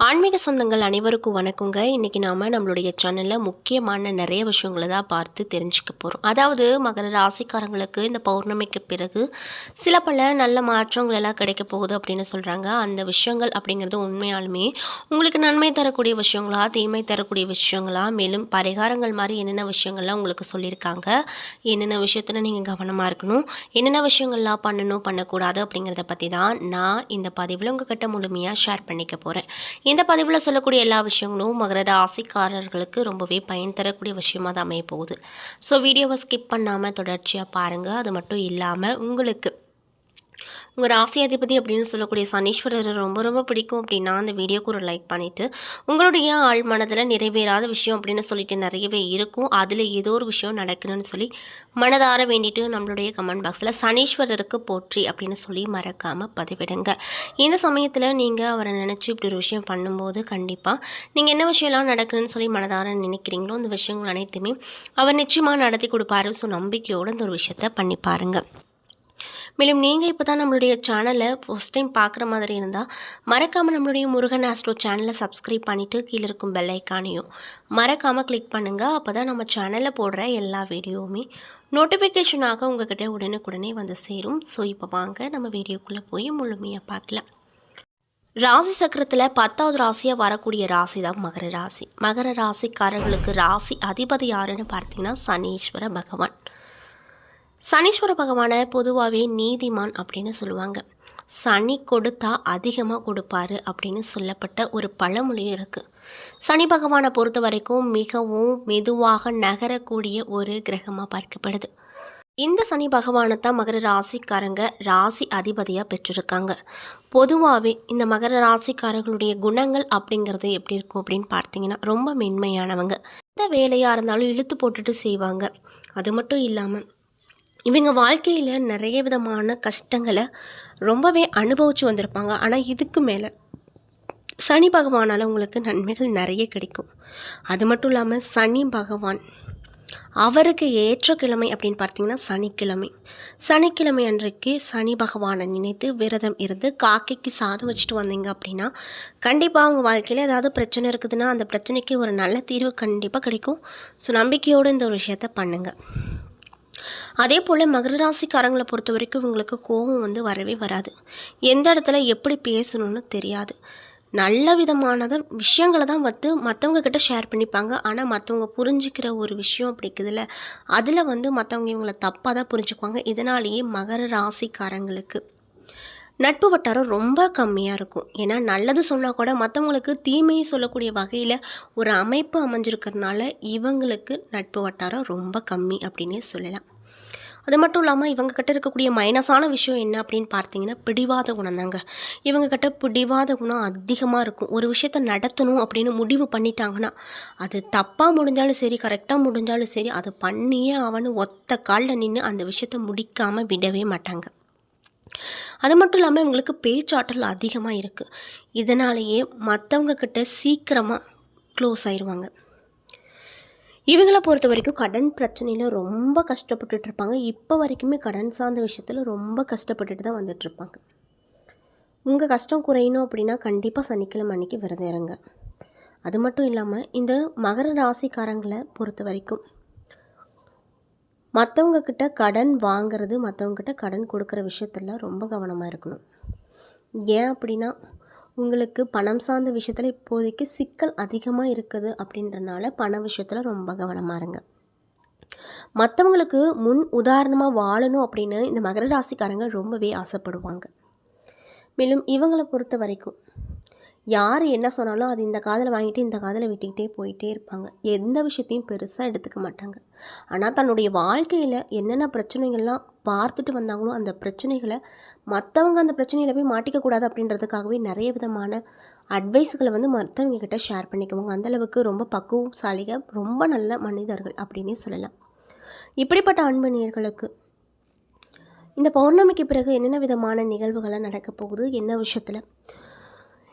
ஆன்மீக சொந்தங்கள் அனைவருக்கும் வணக்கங்க. இன்றைக்கி நாம் நம்மளுடைய சேனலில் முக்கியமான நிறைய விஷயங்களை தான் பார்த்து தெரிஞ்சுக்க போகிறோம் அதாவது மகர ராசிக்காரங்களுக்கு இந்த பௌர்ணமிக்கு பிறகு சில பல நல்ல மாற்றங்கள் எல்லாம் கிடைக்க போகுது அப்படின்னு சொல்கிறாங்க அந்த விஷயங்கள் அப்படிங்கிறது உண்மையாலுமே உங்களுக்கு நன்மை தரக்கூடிய விஷயங்களா தீமை தரக்கூடிய விஷயங்களா? மேலும் பரிகாரங்கள் மாதிரி என்னென்ன விஷயங்கள்லாம் உங்களுக்கு சொல்லியிருக்காங்க? என்னென்ன விஷயத்தில் நீங்கள் கவனமாக இருக்கணும்? என்னென்ன விஷயங்கள்லாம் பண்ணணும் பண்ணக்கூடாது அப்படிங்கிறத பற்றி தான் நான் இந்த பதிவில் உங்ககிட்ட முழுமையாக ஷேர் பண்ணிக்க போகிறேன் இந்த பதிவில் சொல்லக்கூடிய எல்லா விஷயங்களும் மகர ராசிக்காரர்களுக்கு ரொம்பவே பயன் தரக்கூடிய விஷயமாக தான் அமைய போகுது. ஸோ வீடியோவை ஸ்கிப் பண்ணாமல் தொடர்ச்சியாக பாருங்கள் அது மட்டும் இல்லாமல் உங்களுக்கு உங்கள் ராசி அதிபதி அப்படின்னு சொல்லக்கூடிய சனீஸ்வரரை ரொம்ப ரொம்ப பிடிக்கும் அப்படின்னா அந்த வீடியோக்கு ஒரு லைக் பண்ணிவிட்டு உங்களுடைய ஆள் மனதில் நிறைவேறாத விஷயம் அப்படின்னு சொல்லிட்டு நிறையவே இருக்கும். அதில் ஏதோ ஒரு விஷயம் நடக்கணும்னு சொல்லி மனதார வேண்டிட்டு நம்மளுடைய கமெண்ட் பாக்ஸில் சனீஸ்வரருக்கு போற்றி அப்படின்னு சொல்லி மறக்காமல் பதிவிடுங்க. இந்த சமயத்தில் நீங்கள் அவரை நினச்சி இப்படி ஒரு விஷயம் பண்ணும்போது கண்டிப்பாக நீங்கள் என்ன விஷயம்லாம் நடக்கணும்னு சொல்லி மனதார நினைக்கிறீங்களோ அந்த விஷயங்கள் அனைத்துமே அவர் நிச்சயமாக நடத்தி கொடுப்பாரு ஸோ நம்பிக்கையோடு இந்த ஒரு விஷயத்த பண்ணி பாருங்கள் மேலும் நீங்கள் இப்போ தான் நம்மளுடைய சேனலை ஃபஸ்ட் டைம் பார்க்குற மாதிரி இருந்தால் மறக்காமல் நம்மளுடைய முருகன் ஆஸ்ட்ரோ சேனலை சப்ஸ்கிரைப் பண்ணிவிட்டு கீழே இருக்கும் பெல் ஐக்கானையும் மறக்காமல் கிளிக் பண்ணுங்கள் அப்போ தான் நம்ம சேனலில் போடுற எல்லா வீடியோவுமே நோட்டிஃபிகேஷனாக உங்ககிட்ட உடனுக்குடனே வந்து சேரும். ஸோ இப்போ வாங்க நம்ம வீடியோக்குள்ளே போய் முழுமையாக பார்க்கலாம். ராசி சக்கரத்தில் பத்தாவது ராசியாக வரக்கூடிய ராசி தான் மகர ராசி. மகர ராசிக்காரர்களுக்கு ராசி அதிபதி யாருன்னு பார்த்தீங்கன்னா சனீஸ்வர பகவான். சனீஸ்வர பகவானை பொதுவாகவே நீதிமான் அப்படின்னு சொல்லுவாங்க. சனி கொடுத்தா அதிகமாக கொடுப்பாரு அப்படின்னு சொல்லப்பட்ட ஒரு பழமொழி இருக்குது சனி பகவானை பொறுத்த வரைக்கும் மிகவும் மெதுவாக நகரக்கூடிய ஒரு கிரகமாக பார்க்கப்படுது. இந்த சனி பகவானை தான் மகர ராசிக்காரங்க ராசி அதிபதியாக பெற்றிருக்காங்க. பொதுவாகவே இந்த மகர ராசிக்காரர்களுடைய குணங்கள் அப்படிங்கிறது எப்படி இருக்கும் அப்படின்னு பார்த்தீங்கன்னா ரொம்ப மென்மையானவங்க. எந்த வேலையாக இருந்தாலும் இழுத்து போட்டுட்டு செய்வாங்க. அது மட்டும் இல்லாமல் இவங்க வாழ்க்கையில் நிறைய விதமான கஷ்டங்களை ரொம்பவே அனுபவித்து வந்திருப்பாங்க. ஆனால் இதுக்கு மேலே சனி பகவானால் உங்களுக்கு நன்மைகள் நிறைய கிடைக்கும். அது மட்டும் இல்லாமல் சனி பகவான் அவருக்கு ஏற்ற கிழமை அப்படின்னு பார்த்தீங்கன்னா சனிக்கிழமை. சனிக்கிழமை அன்றைக்கு சனி பகவானை நினைத்து விரதம் இருந்து காக்கைக்கு சாதம் வச்சுட்டு வந்தீங்க அப்படின்னா கண்டிப்பாக அவங்க வாழ்க்கையில் ஏதாவது பிரச்சனை இருக்குதுன்னா அந்த பிரச்சனைக்கு ஒரு நல்ல தீர்வு கண்டிப்பாக கிடைக்கும். ஸோ நம்பிக்கையோடு இந்த ஒரு விஷயத்த பண்ணுங்கள் அதே போல் மகர ராசிக்காரங்களை பொறுத்த வரைக்கும் இவங்களுக்கு கோபம் வந்து வரவே வராது. எந்த இடத்துல எப்படி பேசணும்னு தெரியாது. நல்ல விதமானத விஷயங்களை தான் வந்து மற்றவங்க கிட்ட ஷேர் பண்ணிப்பாங்க. ஆனால் மற்றவங்க புரிஞ்சிக்கிற ஒரு விஷயம் அப்படிக்குதுல அதில் வந்து மற்றவங்க இவங்களை தப்பாக தான் புரிஞ்சுக்குவாங்க. இதனாலேயே மகர ராசிக்காரங்களுக்கு நட்பு வட்டாரம் ரொம்ப கம்மியாக இருக்கும். ஏன்னா நல்லது சொன்னால் கூட மற்றவங்களுக்கு தீமையை சொல்லக்கூடிய வகையில் ஒரு அமைப்பு அமைஞ்சிருக்கிறதுனால இவங்களுக்கு நட்பு வட்டாரம் ரொம்ப கம்மி அப்படின்னே சொல்லலாம். அது மட்டும் இல்லாமல் இவங்க கிட்ட இருக்கக்கூடிய மைனஸான விஷயம் என்ன அப்படின்னு பார்த்தீங்கன்னா பிடிவாத குணம் தாங்க. இவங்க கிட்ட பிடிவாத குணம் அதிகமாக இருக்கும். ஒரு விஷயத்த நடத்தணும் அப்படின்னு முடிவு பண்ணிட்டாங்கன்னா அது தப்பாக முடிஞ்சாலும் சரி கரெக்டாக முடிஞ்சாலும் சரி அது பண்ணியே அவனு ஒத்த காலில் நின்று அந்த விஷயத்த முடிக்காமல் விடவே மாட்டாங்க. அது மட்டும் இல்லாமல் இவங்களுக்கு பேச்சாற்றல் அதிகமாக இருக்குது இதனாலேயே மற்றவங்க கிட்ட சீக்கிரமாக க்ளோஸ் ஆயிடுவாங்க இவங்களை பொறுத்த வரைக்கும் கடன் பிரச்சனையில் ரொம்ப கஷ்டப்பட்டுட்டு இருப்பாங்க. இப்போ வரைக்குமே கடன் சார்ந்த விஷயத்தில் ரொம்ப கஷ்டப்பட்டுட்டு தான் வந்துட்டுருப்பாங்க. உங்கள் கஷ்டம் குறையணும் அப்படின்னா கண்டிப்பாக சனிக்கிழமை அன்றைக்கி விரதம் இருங்க. அது மட்டும் இல்லாமல் இந்த மகர ராசிக்காரங்களை பொறுத்த வரைக்கும் மற்றவங்கக்கிட்ட கடன் வாங்குறது மற்றவங்கக்கிட்ட கடன் கொடுக்குற விஷயத்தில் ரொம்ப கவனமாக இருக்கணும். ஏன் அப்படின்னா உங்களுக்கு பணம் சார்ந்த விஷயத்தில் இப்போதைக்கு சிக்கல் அதிகமாக இருக்குது அப்படின்றனால பண விஷயத்தில் ரொம்ப கவனமாக இருங்க. மற்றவங்களுக்கு முன் உதாரணமாக வாழணும் அப்படின்னு இந்த மகர ராசிக்காரங்க ரொம்பவே ஆசைப்படுவாங்க. மேலும் இவங்களை பொறுத்த வரைக்கும் யார் என்ன சொன்னாலும் அது இந்த காதில் வாங்கிட்டு இந்த காதில் விட்டுக்கிட்டே போயிட்டே இருப்பாங்க. எந்த விஷயத்தையும் பெருசாக எடுத்துக்க மாட்டாங்க. ஆனால் தன்னுடைய வாழ்க்கையில் என்னென்ன பிரச்சனைகள்லாம் பார்த்துட்டு வந்தாங்களோ அந்த பிரச்சனைகளை மற்றவங்க அந்த பிரச்சனையில் போய் மாட்டிக்கக்கூடாது அப்படின்றதுக்காகவே நிறைய விதமான அட்வைஸுகளை வந்து மற்றவங்க கிட்ட ஷேர் பண்ணிக்குவாங்க. அந்தளவுக்கு ரொம்ப பக்குவசாலிக ரொம்ப நல்ல மனிதர்கள் அப்படின்னே சொல்லலாம். இப்படிப்பட்ட அன்பணியர்களுக்கு இந்த பௌர்ணமிக்கு பிறகு என்னென்ன விதமான நிகழ்வுகள்லாம் நடக்க போகுது? என்ன விஷயத்தில்?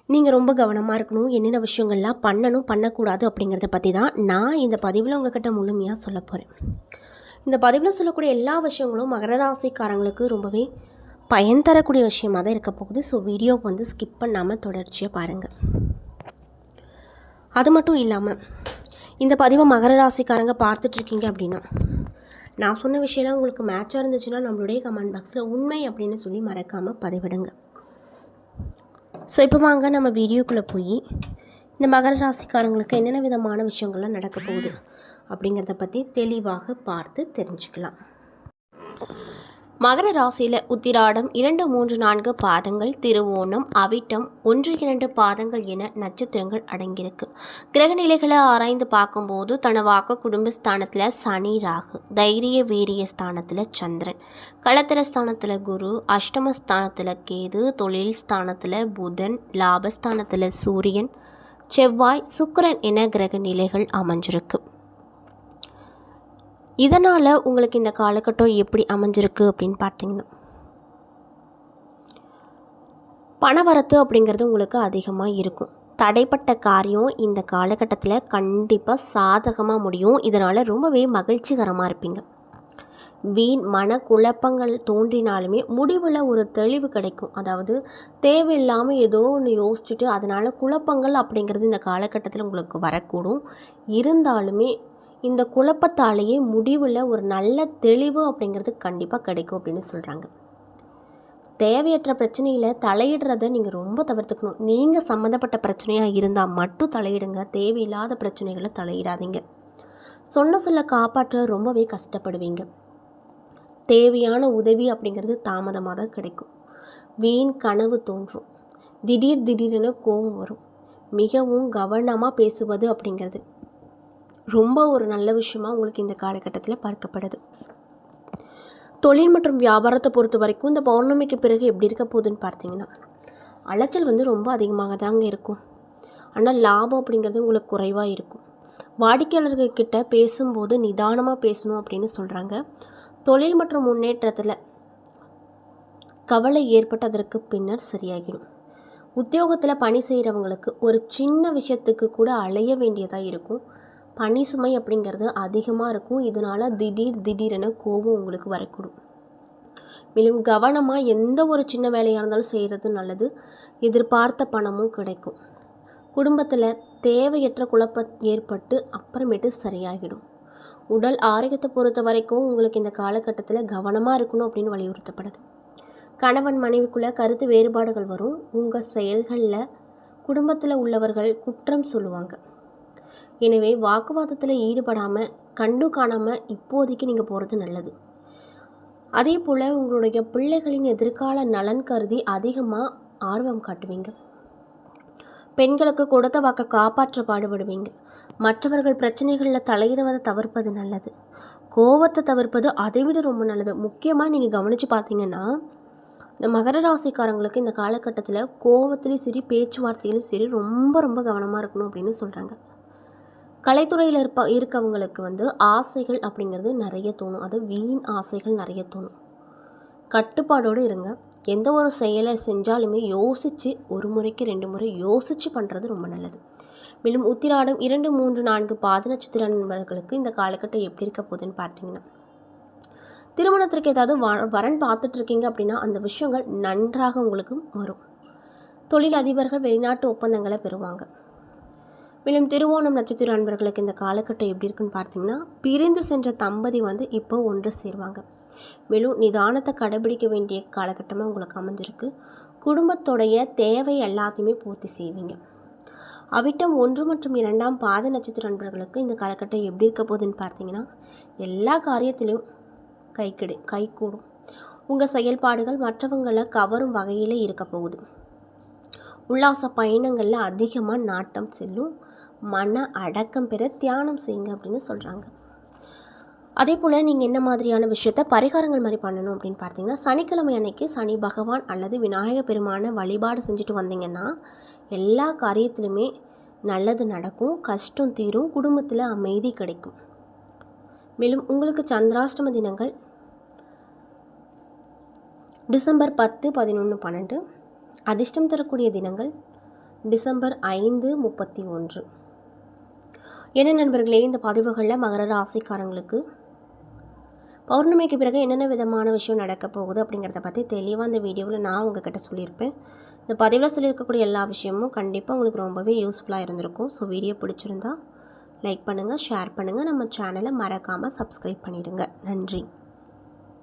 நீங்கள் ரொம்ப கவனமாக இருக்கணும் என்னென்ன விஷயங்கள்லாம் பண்ணணும் பண்ணக்கூடாது அப்படிங்கிறத பற்றி தான் நான் இந்த பதிவில் உங்ககிட்ட முழுமையாக சொல்ல போகிறேன் இந்த பதிவில் சொல்லக்கூடிய எல்லா விஷயங்களும் மகர ராசிக்காரங்களுக்கு ரொம்பவே பயன் தரக்கூடிய விஷயமாக தான் இருக்க போகுது. ஸோ வீடியோ வந்து ஸ்கிப் பண்ணாமல் தொடர்ச்சியாக பாருங்கள் அது மட்டும் இல்லாமல் இந்த பதிவை மகர ராசிக்காரங்க பார்த்துட்ருக்கீங்க அப்படின்னா நான் சொன்ன விஷயம்லாம் உங்களுக்கு மேட்சாக இருந்துச்சுன்னா நம்மளுடைய கமெண்ட் பாக்ஸில் உண்மை அப்படின்னு சொல்லி மறக்காமல் பதிவிடுங்க. ஸோ இப்போ வாங்க நம்ம வீடியோக்குள்ளே போய் இந்த மகர ராசிக்காரங்களுக்கு என்னென்ன விதமான விஷயங்கள்லாம் நடக்க போகுது அப்படிங்கிறத பற்றி தெளிவாக பார்த்து தெரிஞ்சுக்கலாம். மகர ராசியில் உத்திராடம் இரண்டு மூன்று நான்கு பாதங்கள் திருவோணம் அவிட்டம் ஒன்று இரண்டு பாதங்கள் என நட்சத்திரங்கள் அடங்கியிருக்கு. கிரகநிலைகளை ஆராய்ந்து பார்க்கும்போது தனவாக்க குடும்பஸ்தானத்தில் சனி ராகு தைரிய வீரிய ஸ்தானத்தில் சந்திரன் களத்திர ஸ்தானத்தில் குரு அஷ்டமஸ்தானத்தில் கேது தொழில் ஸ்தானத்தில் புதன் லாபஸ்தானத்தில் சூரியன் செவ்வாய் சுக்கரன் என கிரக நிலைகள் அமைஞ்சிருக்கு. இதனால் உங்களுக்கு இந்த காலகட்டம் எப்படி அமைஞ்சிருக்கு அப்படின்னு பார்த்தீங்கன்னா பணவரத்து அப்படிங்கிறது உங்களுக்கு அதிகமாக இருக்கும். தடைப்பட்ட காரியம் இந்த காலகட்டத்தில் கண்டிப்பாக சாதகமாக முடியும். இதனால் ரொம்பவே மகிழ்ச்சிகரமாக இருப்பீங்க. வீண் மன குழப்பங்கள் தோன்றினாலுமே முடிவில் ஒரு தெளிவு கிடைக்கும். அதாவது தேவையில்லாமல் ஏதோ ஒன்று யோசிச்சுட்டு அதனால் குழப்பங்கள் அப்படிங்கிறது இந்த காலகட்டத்தில் உங்களுக்கு வரக்கூடும். இருந்தாலுமே இந்த குழப்பத்தாலேயே முடிவில் ஒரு நல்ல தெளிவு அப்படிங்கிறது கண்டிப்பாக கிடைக்கும் அப்படின்னு சொல்கிறாங்க தேவையற்ற பிரச்சனையில் தலையிடுறத நீங்கள் ரொம்ப தவிர்த்துக்கணும். நீங்கள் சம்மந்தப்பட்ட பிரச்சனையாக இருந்தால் மட்டும் தலையிடுங்க. தேவையில்லாத பிரச்சனைகளை தலையிடாதீங்க. சொன்ன சொல்ல காப்பாற்ற ரொம்பவே கஷ்டப்படுவீங்க. தேவையான உதவி அப்படிங்கிறது தாமதமாக தான் கிடைக்கும். வீண் கனவு தோன்றும். திடீர் திடீரென கோபம் வரும். மிகவும் கவனமாக பேசுவது அப்படிங்கிறது ரொம்ப ஒரு நல்ல விஷயமாக உங்களுக்கு இந்த காலகட்டத்தில் பார்க்கப்படுது. தொழில் மற்றும் வியாபாரத்தை பொறுத்த வரைக்கும் இந்த பௌர்ணமிக்கு பிறகு எப்படி இருக்க போகுதுன்னு பார்த்தீங்கன்னா அலைச்சல் வந்து ரொம்ப அதிகமாக தாங்க இருக்கும். ஆனால் லாபம் அப்படிங்கிறது உங்களுக்கு குறைவாக இருக்கும். வாடிக்கையாளர்கள் பேசும்போது நிதானமாக பேசணும் அப்படின்னு சொல்கிறாங்க தொழில் மற்றும் முன்னேற்றத்தில் கவலை ஏற்பட்டு அதற்கு பின்னர் சரியாகிடும். உத்தியோகத்தில் பணி செய்கிறவங்களுக்கு ஒரு சின்ன விஷயத்துக்கு கூட அலைய வேண்டியதாக இருக்கும். பனி சுமை அப்படிங்கிறது அதிகமாக இருக்கும். இதனால் திடீர் திடீரென கோபம் உங்களுக்கு வரக்கூடும். மேலும் கவனமாக எந்த ஒரு சின்ன வேலையாக இருந்தாலும் செய்கிறது நல்லது. எதிர்பார்த்த பணமும் கிடைக்கும். குடும்பத்தில் தேவையற்ற குழப்பம் ஏற்பட்டு அப்புறமேட்டு சரியாகிடும். உடல் ஆரோக்கியத்தை பொறுத்த வரைக்கும் உங்களுக்கு இந்த காலகட்டத்தில் கவனமாக இருக்கணும் அப்படின்னு வலியுறுத்தப்படுது. கணவன் மனைவிக்குள்ளே கருத்து வேறுபாடுகள் வரும். உங்கள் செயல்களில் குடும்பத்தில் உள்ளவர்கள் குற்றம் சொல்லுவாங்க. எனவே வாக்குவாதத்தில் ஈடுபடாமல் கண்டு காணாமல் இப்போதைக்கு நீங்கள் போகிறது நல்லது. அதே போல் உங்களுடைய பிள்ளைகளின் எதிர்கால நலன் கருதி அதிகமாக ஆர்வம் காட்டுவீங்க. பெண்களுக்கு கொடுத்த வாக்கை காப்பாற்ற பாடுபடுவீங்க. மற்றவர்கள் பிரச்சனைகளில் தலையிடுவதை தவிர்ப்பது நல்லது. கோவத்தை தவிர்ப்பது அதை விட ரொம்ப நல்லது. முக்கியமாக நீங்கள் கவனித்து பார்த்தீங்கன்னா இந்த மகர ராசிக்காரங்களுக்கு இந்த காலகட்டத்தில் கோவத்துலேயும் சரி பேச்சுவார்த்தையிலும் சரி ரொம்ப ரொம்ப கவனமாக இருக்கணும் அப்படின்னு சொல்கிறாங்க கலைத்துறையில் இருப்ப இருக்கவங்களுக்கு வந்து ஆசைகள் அப்படிங்கிறது நிறைய தோணும். அது வீண் ஆசைகள் நிறைய தோணும். கட்டுப்பாடோடு இருங்க. எந்த ஒரு செயலை செஞ்சாலுமே யோசித்து ஒரு முறைக்கு ரெண்டு முறை யோசித்து பண்ணுறது ரொம்ப நல்லது. மேலும் உத்திராடம் இரண்டு மூன்று நான்கு பாத நட்சத்திர நண்பர்களுக்கு இந்த காலகட்டம் எப்படி இருக்க போகுதுன்னு பார்த்தீங்கன்னா திருமணத்திற்கு ஏதாவது வ வரன் பார்த்துட்ருக்கீங்க அப்படின்னா அந்த விஷயங்கள் நன்றாக உங்களுக்கு வரும் தொழில் அதிபர்கள் வெளிநாட்டு ஒப்பந்தங்களை பெறுவாங்க. மேலும் திருவோணம் நட்சத்திர அன்பர்களுக்கு இந்த காலகட்டம் எப்படி இருக்குன்னு பார்த்தீங்கன்னா பிரிந்து சென்ற தம்பதி வந்து இப்போ ஒன்று சேருவாங்க. மேலும் நிதானத்தை கடைபிடிக்க வேண்டிய காலகட்டமாக உங்களுக்கு அமைஞ்சிருக்கு. குடும்பத்தோடைய தேவை எல்லாத்தையுமே பூர்த்தி செய்வீங்க. அவிட்டம் ஒன்று மற்றும் இரண்டாம் பாத நட்சத்திர அன்பர்களுக்கு இந்த காலகட்டம் எப்படி இருக்க போகுதுன்னு பார்த்தீங்கன்னா எல்லா காரியத்திலையும் கை கிடை கை கூடும் உங்கள் செயல்பாடுகள் மற்றவங்களை கவரும் வகையில் இருக்க போகுது. உல்லாச பயணங்களில் அதிகமாக நாட்டம் செல்லும். மன அடக்கம் பெற தியானம் செய்யுங்க அப்படின்னு சொல்கிறாங்க அதே போல் நீங்கள் என்ன மாதிரியான விஷயத்த பரிகாரங்கள் மாதிரி பண்ணணும் அப்படின்னு பார்த்தீங்கன்னா சனிக்கிழமை அன்னைக்கு சனி பகவான் அல்லது விநாயக பெருமான வழிபாடு செஞ்சுட்டு வந்தீங்கன்னா எல்லா காரியத்திலுமே நல்லது நடக்கும் கஷ்டம் தீரும் குடும்பத்தில் அமைதி கிடைக்கும். மேலும் உங்களுக்கு சந்திராஷ்டம தினங்கள் டிசம்பர் பத்து பதினொன்று பன்னெண்டு அதிர்ஷ்டம் தரக்கூடிய தினங்கள் டிசம்பர் ஐந்து முப்பத்தி ஒன்று. என்ன நண்பர்களே இந்த பதிவுகளில் மகர ராசிக்காரங்களுக்கு பௌர்ணமிக்கு பிறகு என்னென்ன விதமான விஷயம் நடக்க போகுது அப்படிங்கிறத பற்றி தெளிவாக அந்த வீடியோவில் நான் உங்ககிட்ட சொல்லியிருப்பேன். இந்த பதிவில் சொல்லியிருக்கக்கூடிய எல்லா விஷயமும் கண்டிப்பாக உங்களுக்கு ரொம்பவே யூஸ்ஃபுல்லாக இருந்திருக்கும். ஸோ வீடியோ பிடிச்சிருந்தா லைக் பண்ணுங்கள் ஷேர் பண்ணுங்கள் நம்ம சேனலை மறக்காமல் சப்ஸ்கிரைப் பண்ணிவிடுங்க நன்றி.